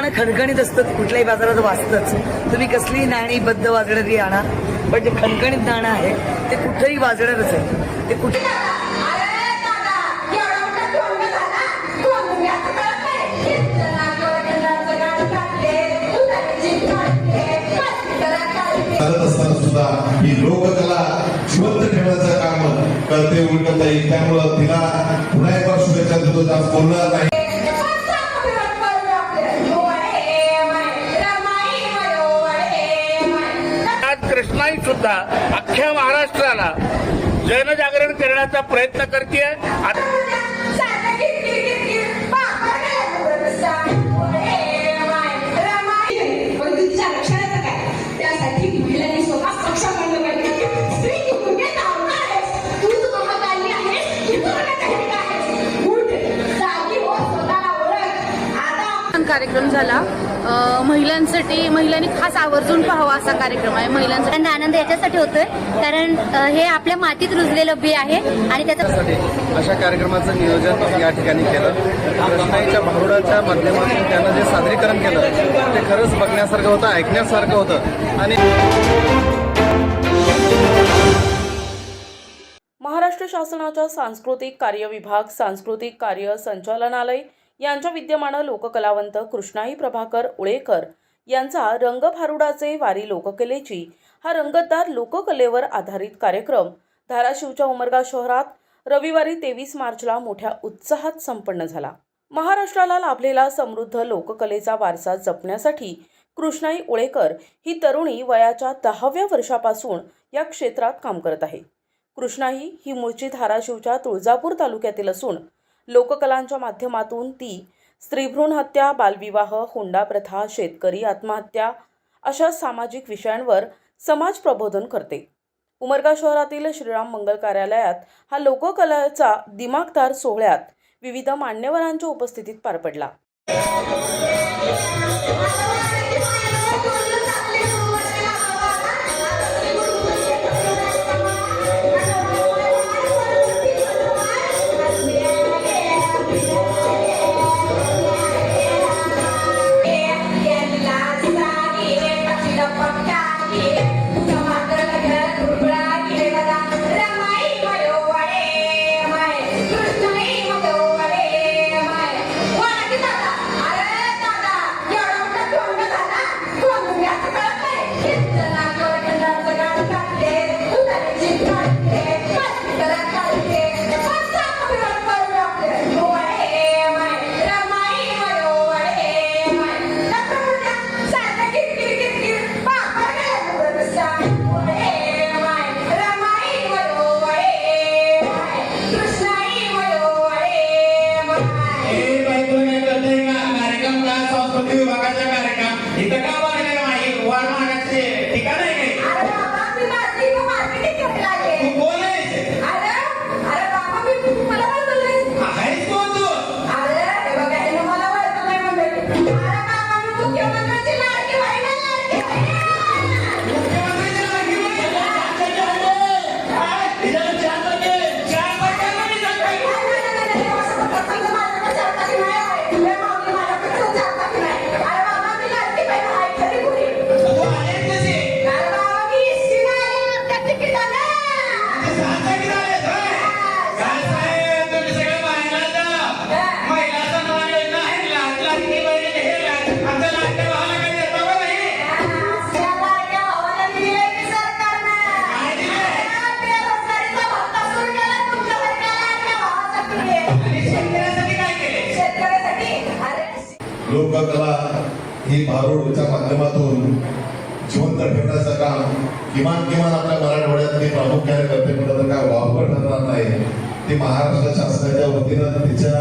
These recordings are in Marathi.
नाणं खणखणीत असतं ते कुठल्याही बाजारात वाचतंच. तुम्ही कसलीही नाणी बद्ध वाजणारी आणा पण जे खणखणीत नाणं आहे ते कुठेही वाजणारच आहे. ते कुठे सुद्धा ही लोककला जिवंत ठेवण्याचं काम करते उलटताई त्यामुळं तिला पुन्हा एक शुभेच्छा देतो. जास्त बोलणार नाही. सुद्धा अख्ख्या महाराष्ट्राला जनजागरण करण्याचा प्रयत्न करते पण कार्यक्रम झाला. महिलांसाठी महिलांनी खास आवर्जून पाहावा असा कार्यक्रम आहे महिलांसाठी. आनंद आनंद याच्यासाठी होतोय कारण हे आपल्या मातीत रुजलेलं बी आहे आणि त्याचं साठी अशा कार्यक्रमाचं नियोजन या ठिकाणी केलं. कृष्णाईच्या भारुडाच्या माध्यमातून त्यानं जे सादरीकरण केलं ते खरंच बघण्यासारखं होतं ऐकण्यासारखं होतं. आणि महाराष्ट्र शासनाच्या सांस्कृतिक कार्य विभाग सांस्कृतिक कार्य संचालनालय यांच्या विद्यमानं लोककलावंत कृष्णाई प्रभाकर उळेकर यांचा रंगभारुडाचे वारी लोककलेची हा रंगतदार लोककलेवर आधारित कार्यक्रम. धाराशिवच्या उमरगा शहरात रविवारी तेवीस मार्चला मोठ्या उत्साहात संपन्न झाला. महाराष्ट्राला लाभलेला समृद्ध लोककलेचा वारसा जपण्यासाठी कृष्णाई उळेकर ही तरुणी वयाच्या दहाव्या वर्षापासून या क्षेत्रात काम करत आहे. कृष्णाई ही मूळची धाराशिवच्या तुळजापूर तालुक्यातील असून लोककलांच्या माध्यमातून ती स्त्रीभ्रूण हत्या बालविवाह हुंडा प्रथा शेतकरी आत्महत्या अशा सामाजिक विषयांवर समाज प्रबोधन करते. उमरगा शहरातील श्रीराम मंगल कार्यालयात हा लोककलेचा दिमागदार सोहळ्यात विविध मान्यवरांच्या उपस्थितीत पार पडला. लोककला ही भारूडच्या माध्यमातून जिवंत ठेवण्याचं काम किमान किमान आपल्या मराठवाड्यातली प्रामुख्याने करते म्हटलं तर काय वापर ठरणार नाही. ती महाराष्ट्र शासनाच्या वतीनं तिच्या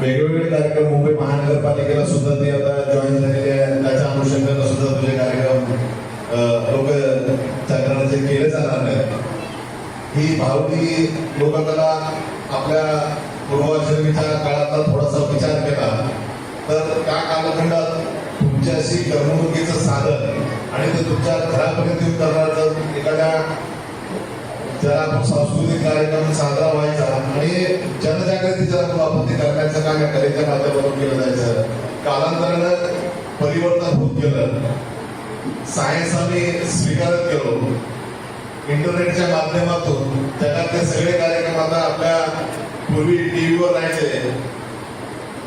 वेगवेगळे कार्यक्रम मुंबई महानगरपालिकेला सुद्धा ती आता जॉईन झालेली आहे त्याच्या अनुषंगानं सुद्धा तुझे कार्यक्रम लोक जागरणाचे केले जाणार नाहीत ही भावनी लोककला आपल्या पूर्वाश्रमीच्या काळातला थोडासा विचार केला. तर त्या कालखंडात तुमच्याशी अशी करमणुकीचं साधन आणि ते तुमच्या घरापर्यंत येऊन करणार जर एखाद्या जर आपण सांस्कृतिक कार्यक्रम साजरा व्हायचा आणि जनजागृती जर आपण आपण ते करण्याचं काम या कलेच्या माध्यमातून केलं जायचं कालांतरानं परिवर्तन होत गेलं सायन्स आम्ही स्वीकारत गेलो इंटरनेटच्या माध्यमातून जगातले सगळे कार्यक्रम आता आपल्या पूर्वी टीव्हीवर राहायचे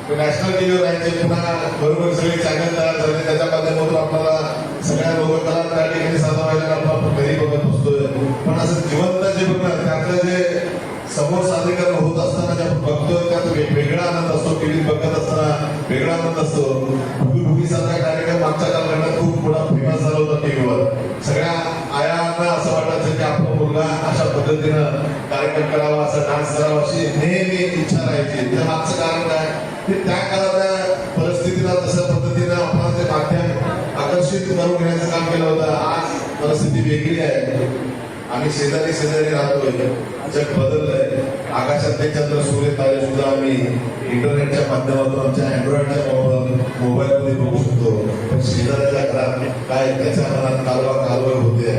नॅशनल टीव्हीवर राहायचे पुन्हा बरोबर सगळे चॅनल तयार झाले त्याच्या माध्यमातून आपल्याला सगळ्या लोककला त्या ठिकाणी सादर व्हायला आपण घरी बघत असतोय पण असं जिवंत जे बघणार त्यातलं जे समोर सादरीकरण होत असताना जे आपण बघतोय त्यात वेगळा आनंद असतो. टीव्हीत बघत असताना वेगळा आनंद असतो. भुगी भुगी सारखा कार्यक्रम मागच्या कालखंडात खूप मोठा फेमस झाला होता टीव्हीवर. सगळ्या आयांना असं वाटायचं की आपला मुलगा अशा पद्धतीनं कार्यक्रम करावा असा डान्स करावा अशी नेहमी इच्छा राहायची. त्या मागचं कारण काय? की त्या काळातल्या परिस्थितीला तशा पद्धतीनं आपण ते माध्यम आकर्षित करून घेण्याचं काम केलं होतं आज परिस्थिती वेगळी आहे. आम्ही शेजारी शेजारी राहतोय जग बदललंय. आकाशातले चंद्र सूर्य तारे सुद्धा आम्ही इंटरनेटच्या माध्यमातून आमच्या अँड्रॉइडच्या मोबाईलमध्ये बघू शकतो. पण शेजाऱ्याच्या घरात काय त्याच्या मनात कालवा कालवा होते.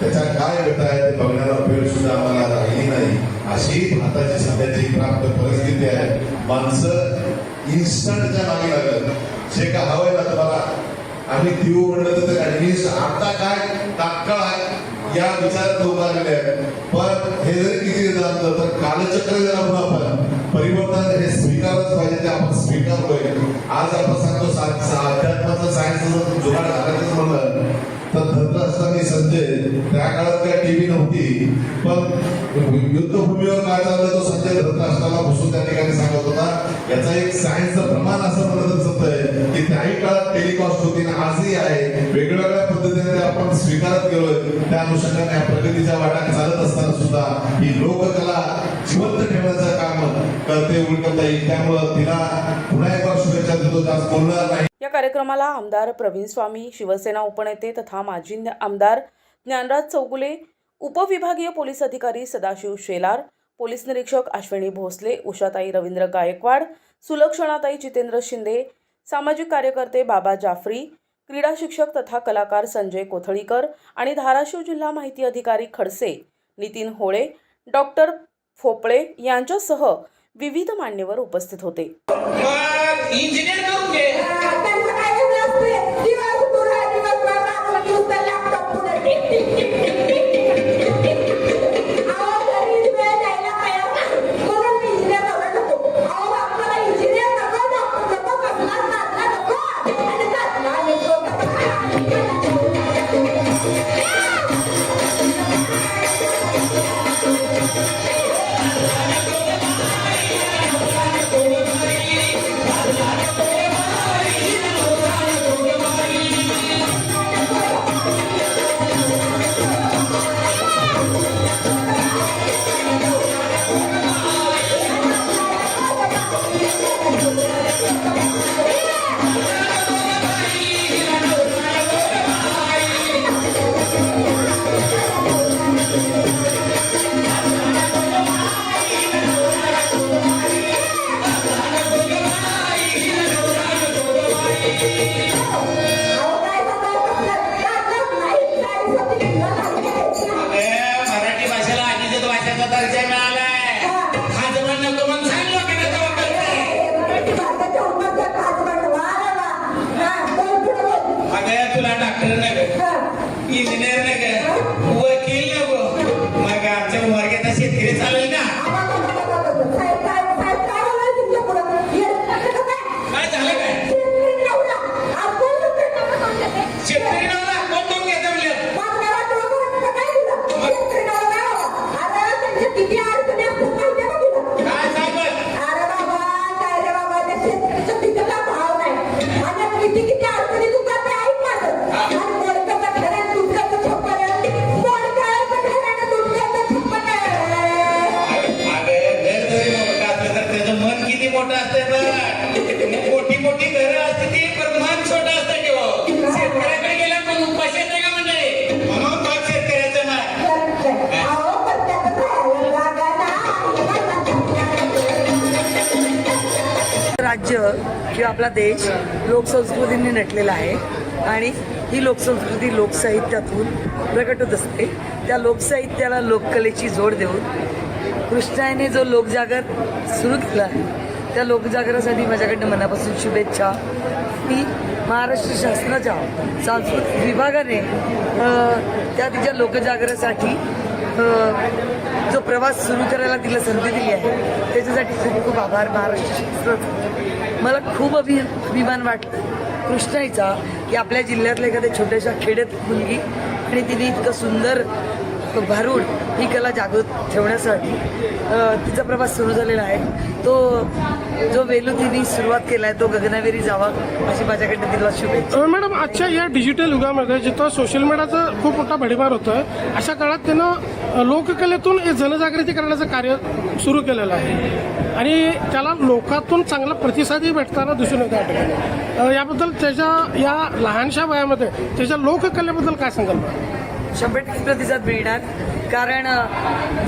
त्याच्या काय व्यथा आहे ते बघण्याला वेळ सुद्धा आम्हाला राहिली नाही. अशी भारताची सध्याची प्राप्त परिस्थिती आहे. माणसं इन्स्टंटच्या मागे लागत जे का हवंय ना तुम्हाला आम्ही देऊ म्हणलं तर ऍटलिस्ट आता काय तात्काळ आहे? या विचारात लोक आलेले आहेत पण हे जरी किती झालं तर कालचक्र जर आपण आपण परिवर्तन हे स्वीकारच पाहिजे ते आपण स्वीकारलोय आज आपण सांगतो सात सा- अध्यात्माचं सायन्सचं जुगाड घालायचं म्हणलं. तर धृतराष्ट्रांनी संजय त्या काळात काय टीव्ही नव्हती. पण युद्धभूमीवर काय चाललं तो संजय धृतराष्ट्राला बसून त्या ठिकाणी सांगत होता. याचा एक सायन्सचं प्रमाण असं म्हणत होतं की त्याही काळात टेलिकॉस्ट होती ना आजही आहे. वेगवेगळ्या पद्धतीने आपण स्वीकारत गेलोय. त्या अनुषंगाने या प्रगतीच्या वाटा चालत असताना सुद्धा ही लोककला जिवंत ठेवण्याचं काम करते उलटताई त्यामुळं तिला पुन्हा एक बार शुभेच्छा देतो. जास्त बोलणार नाही. या कार्यक्रमाला आमदार प्रवीण स्वामी शिवसेना उपनेते तथा माजी आमदार ज्ञानराज चौगुले उपविभागीय पोलीस अधिकारी सदाशिव शेलार पोलीस निरीक्षक अश्विनी भोसले उषाताई रवींद्र गायकवाड सुलक्षणाताई जितेंद्र शिंदे सामाजिक कार्यकर्ते बाबा जाफरी क्रीडा शिक्षक तथा कलाकार संजय कोथळीकर आणि धाराशिव जिल्हा माहिती अधिकारी खडसे नितीन होळे डॉक्टर फोपळे यांच्यासह विविध मान्यवर उपस्थित होते. ভিত্তি इंजिनियर नग वकील मग आमच्या वर्गाचा शेतकरी चालेल का काय झालं काय? शेतकरी नवरा कोण कोण काय सांगत? अरे बाबा काय रे बाबा त्या पिकाला भाव नाही. आणि किती किती आपला देश लोकसंस्कृतीने नटलेला आहे. आणि ही लोकसंस्कृती लोकसाहित्यातून प्रकट होत असते. त्या लोकसाहित्याला लोककलेची जोड देऊन कृष्णाने जो लोकजागर सुरू केला आहे त्या लोकजागरासाठी माझ्याकडनं मनापासून शुभेच्छा. मी महाराष्ट्र शासनाच्या सांस्कृतिक विभागाने त्या तिच्या लोकजागरासाठी जो प्रवास सुरू करायला तिला संधी दिली आहे त्याच्यासाठी खूप खूप आभार महाराष्ट्र शासनाचा. मला खूप अभि अभिमान वाटतं. कृष्णाईचा की आपल्या जिल्ह्यातल्या एखाद्या छोट्याशा खेड्यात मुलगी आणि तिने इतकं सुंदर भारूड ही कला जागृत ठेवण्यासाठी तिचा प्रवास सुरू झालेला आहे. तो जो वेलू तिने सुरुवात केला आहे तो गगनावेरी जावा अशी माझ्याकडे तिला शुभेच्छा. मॅडम आजच्या या डिजिटल युगामध्ये जिथं सोशल मीडियाचा खूप मोठा भडीमार होतोय अशा काळात त्यानं लोककलेतून जनजागृती करण्याचं कार्य सुरू केलेलं आहे. आणि त्याला लोकातून चांगला प्रतिसादही भेटताना दिसून येतो या याबद्दल त्याच्या या लहानशा वयामध्ये त्याच्या लोककलेबद्दल काय सांगाल? शंभर टक्के प्रतिसाद मिळणार. कारण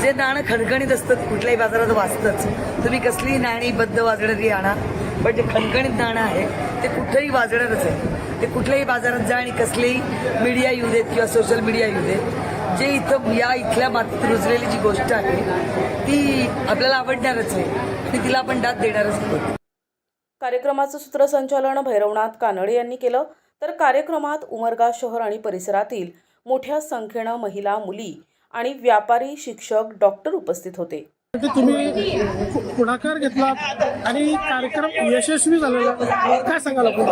जे नाणं खणखणीत असतं कुठल्याही बाजारात वाचतंच. तुम्ही कसलीही नाणी बद्ध वाजणारी आणा पण जे खणखणीत नाणं आहे ते कुठंही वाजणारच आहे. ते कुठल्याही बाजारात जा आणि कसलेही मीडिया येऊ देत किंवा सोशल मीडिया येऊ देत. जे इथं या इथल्या मातीत रुजलेली जी गोष्ट आहे ती आपल्याला आवडणारच आहे. आणि तिला आपण दाद देणारच आहोत. कार्यक्रमाचं सूत्रसंचालन भैरवनाथ कानडे यांनी केलं. तर कार्यक्रमात उमरगा शहर आणि परिसरातील मोठ्या संख्येनं महिला मुली आणि व्यापारी शिक्षक डॉक्टर उपस्थित होते तुम्ही पुढाकार घेतला आणि कार्यक्रम यशस्वी झालेला आहे. काय सांगाल आपण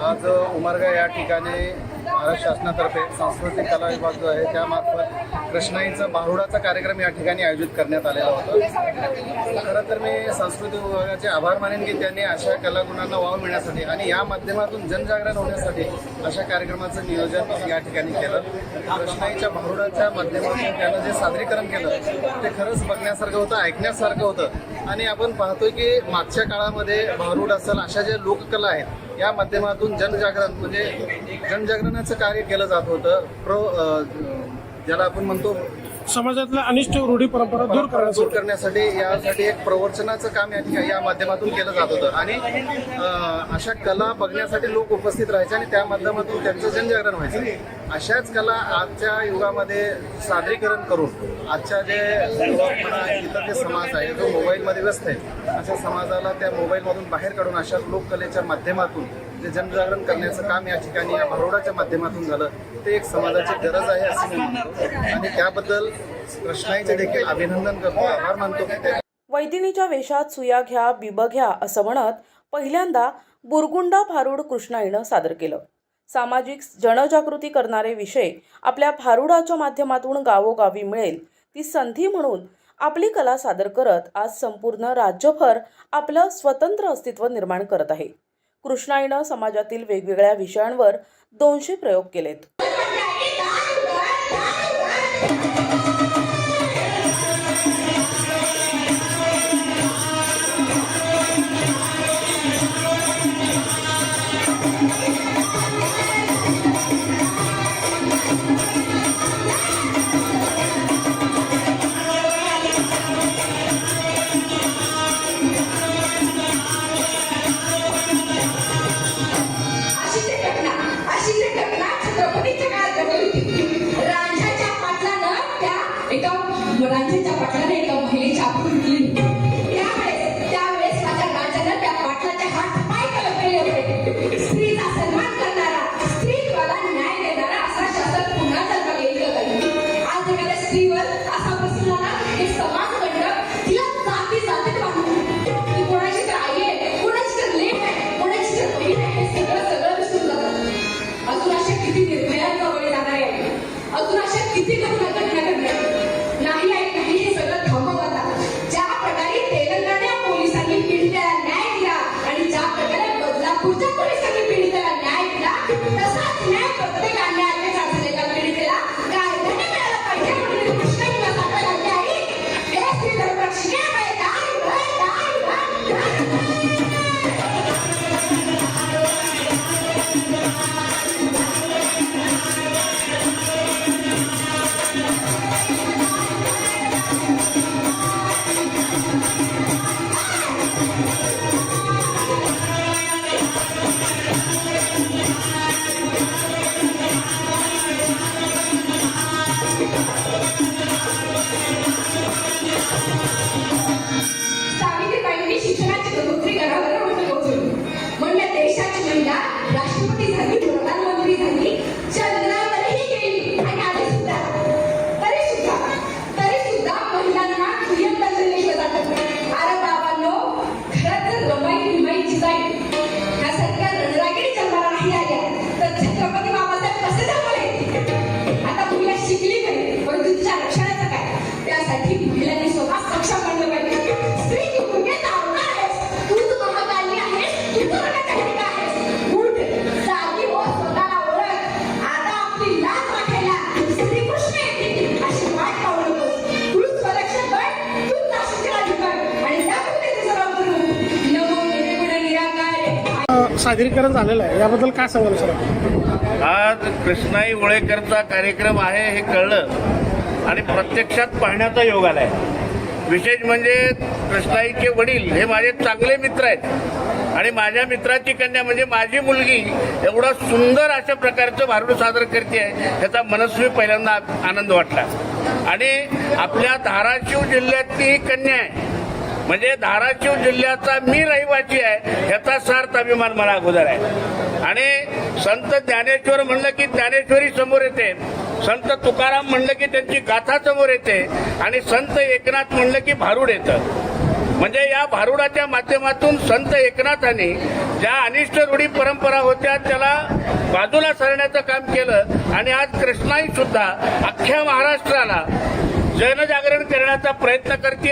आज उमरगा या ठिकाणी महाराष्ट्र शासनातर्फे सांस्कृतिक कला विभाग जो आहे त्यामार्फत कृष्णाईचा बाहुडाचा कार्यक्रम या ठिकाणी आयोजित करण्यात आलेला होता. खरं तर मी सांस्कृतिक विभागाचे आभार मानेन की त्यांनी अशा कलागुणांना वाव मिळण्यासाठी आणि या माध्यमातून जनजागरण होण्यासाठी अशा कार्यक्रमाचं नियोजन या ठिकाणी केलं. कृष्णाईच्या बाहुडाच्या माध्यमातून त्यानं जे सादरीकरण केलं ते खरंच बघण्यासारखं होतं ऐकण्यासारखं होतं. आणि आपण पाहतोय की मागच्या काळामध्ये भारूड असेल अशा ज्या लोककला आहेत या माध्यमातून जनजागरण म्हणजे जनजागरणाचं कार्य केलं जात होतं. प्रो ज्याला आपण म्हणतो समाजातल्या अनिष्ट रूढी परंपरा दूर दूर करण्यासाठी. करण्यासाठी यासाठी एक प्रवचनाचं काम या ठिकाणी या माध्यमातून केलं जात होतं. आणि अ, अशा कला बघण्यासाठी लोक उपस्थित राहायचे आणि त्या माध्यमातून त्यांचं जनजागरण व्हायचं. अशाच कला आजच्या युगामध्ये सादरीकरण करून आजच्या जे युवक म्हणा इतर जे समाज आहे जो मोबाईलमध्ये व्यस्त आहे अशा समाजाला त्या मोबाईलमधून बाहेर काढून अशा लोककलेच्या माध्यमातून जे जनजागरण करण्याचं काम या ठिकाणी या भरोडाच्या माध्यमातून झालं. ते एक समाजाची गरज आहे असं मी म्हणतो. आणि त्याबद्दल कृष्णाईचे देखील अभिनंदन करतो आभार मानतो की त्या वैदिनीच्या वेशात सुया घ्या बिब घ्या असं म्हणत पहिल्यांदा बुरगुंडा भारूड कृष्णाईनं सादर केलं. सामाजिक जनजागृती करणारे विषय आपल्या भारुडाच्या माध्यमातून गावोगावी मिळेल. ती संधी म्हणून आपली कला सादर करत आज संपूर्ण राज्यभर आपलं स्वतंत्र अस्तित्व निर्माण करत आहे. कृष्णाईनं समाजातील वेगवेगळ्या विषयांवर दोनशे प्रयोग केलेत. सावित्रीबाईंनी शिक्षणाची सादरीकरण झालेलं आहे. याबद्दल काय सांगाल सर? आज कृष्णाई उळेकरचा कार्यक्रम आहे हे कळलं. आणि प्रत्यक्षात पाहण्याचा योग आला आहे विशेष म्हणजे कृष्णाईचे वडील हे माझे चांगले मित्र आहेत. आणि माझ्या मित्राची कन्या म्हणजे माझी मुलगी एवढा सुंदर अशा प्रकारचं भारूड सादर करते आहे ह्याचा मनस्वी पहिल्यांदा आनंद वाटला. आणि आपल्या धाराशिव जिल्ह्यातली ही कन्या आहे. म्हणजे धाराशिव जिल्ह्याचा मी रहिवासी आहे ह्याचा सार्थ अभिमान मला अगोदर आहे. आणि संत ज्ञानेश्वर म्हणलं की ज्ञानेश्वरी समोर येते. संत तुकाराम म्हणलं की त्यांची गाथा समोर येते. आणि संत एकनाथ म्हणलं की भारूड येतं. म्हणजे या भारुडाच्या माध्यमातून संत एकनाथाने ज्या अनिष्ट रूढी परंपरा होत्या त्याला बाजूला सरण्याचं काम केलं. आणि आज कृष्णाई सुद्धा अख्ख्या महाराष्ट्राला जनजागरण करण्याचा प्रयत्न करते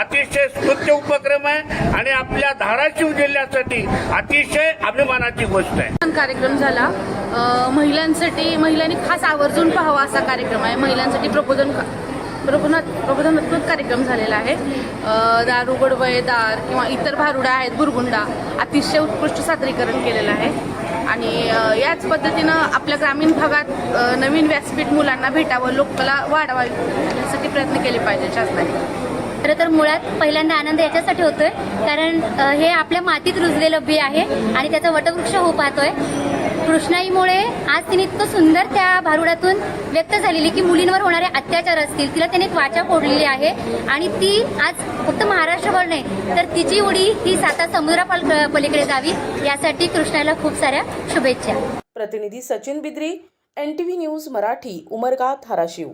अतिशय स्तुत्य उपक्रम आहे आणि आपल्या धाराशिव जिल्ह्यासाठी अतिशय अभिमानाची गोष्ट आहे. कार्यक्रम झाला. महिलांसाठी महिलांनी खास आवर्जून पाहावा असा कार्यक्रम आहे. महिलांसाठी प्रबोधन प्रबोधना प्रबोधनात्मक कार्यक्रम झालेला आहे. अ, दार उघडवय दार किंवा इतर भारुडा आहेत बुरगुंडा अतिशय उत्कृष्ट सादरीकरण केलेलं आहे. आणि याच पद्धतीनं आपल्या ग्रामीण भागात नवीन व्यासपीठ मुलांना भेटावं लोककला वाढवावी यासाठी प्रयत्न केले पाहिजे शासनाने. खरं तर मुळात पहिल्यांदा आनंद याच्यासाठी होतोय. कारण हे आपल्या मातीत रुजलेलं बी आहे आणि त्याचा वटवृक्ष होऊ पाहतोय. कृष्णाईमुळे आज तिने इतकं सुंदर त्या भारुडातून व्यक्त झालेली की मुलींवर होणारे अत्याचार असतील तिला त्याने एक वाचा फोडलेली आहे. आणि ती आज फक्त महाराष्ट्रभर नाही तर तिची उडी ही साता समुद्रापाल पलीकडे जावी यासाठी कृष्णाला खूप साऱ्या शुभेच्छा. प्रतिनिधी Sachin Bidri N T V news Marathi Umarga Dharashiv.